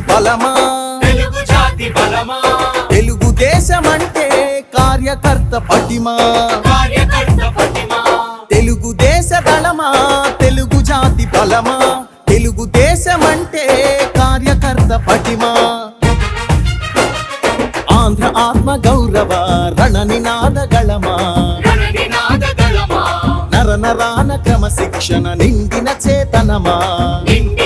బలమా? తెలుగు జాతి బలమా? తెలుగుదేశం అంటే కార్యకర్త పటిమా? కార్యకర్త పటిమా? తెలుగుదేశ దళమా? తెలుగు జాతి బలమా? తెలుగుదేశం అంటే కార్యకర్త పటిమా? ఆంధ్ర ఆత్మ గౌరవ రణ నినాద గళమా? రణనినాద దళమా నర నరాన క్రమశిక్షణ నిండిన చేతనమా? నిండిన చేతనమా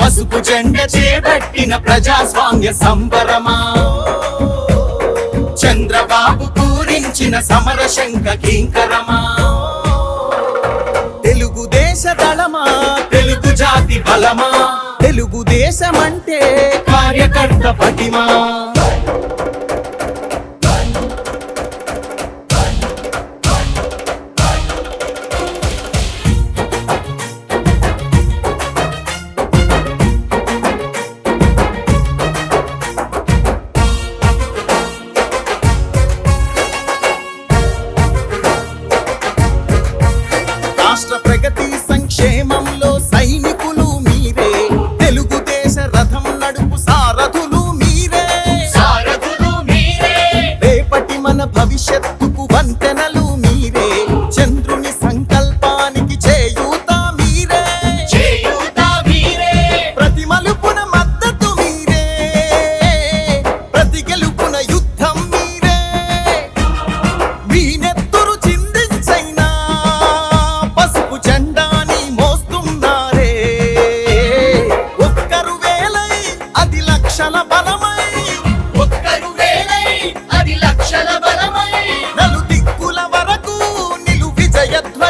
పసుపు జెండ చేపట్టిన ప్రజాస్వామ్య సంబరమా? చంద్రబాబు పూరించిన సమర శంఖ కింకరమా? తెలుగుదేశ దళమా? తెలుగు జాతి బలమా? తెలుగుదేశమంటే కార్యకర్త పటిమా? ship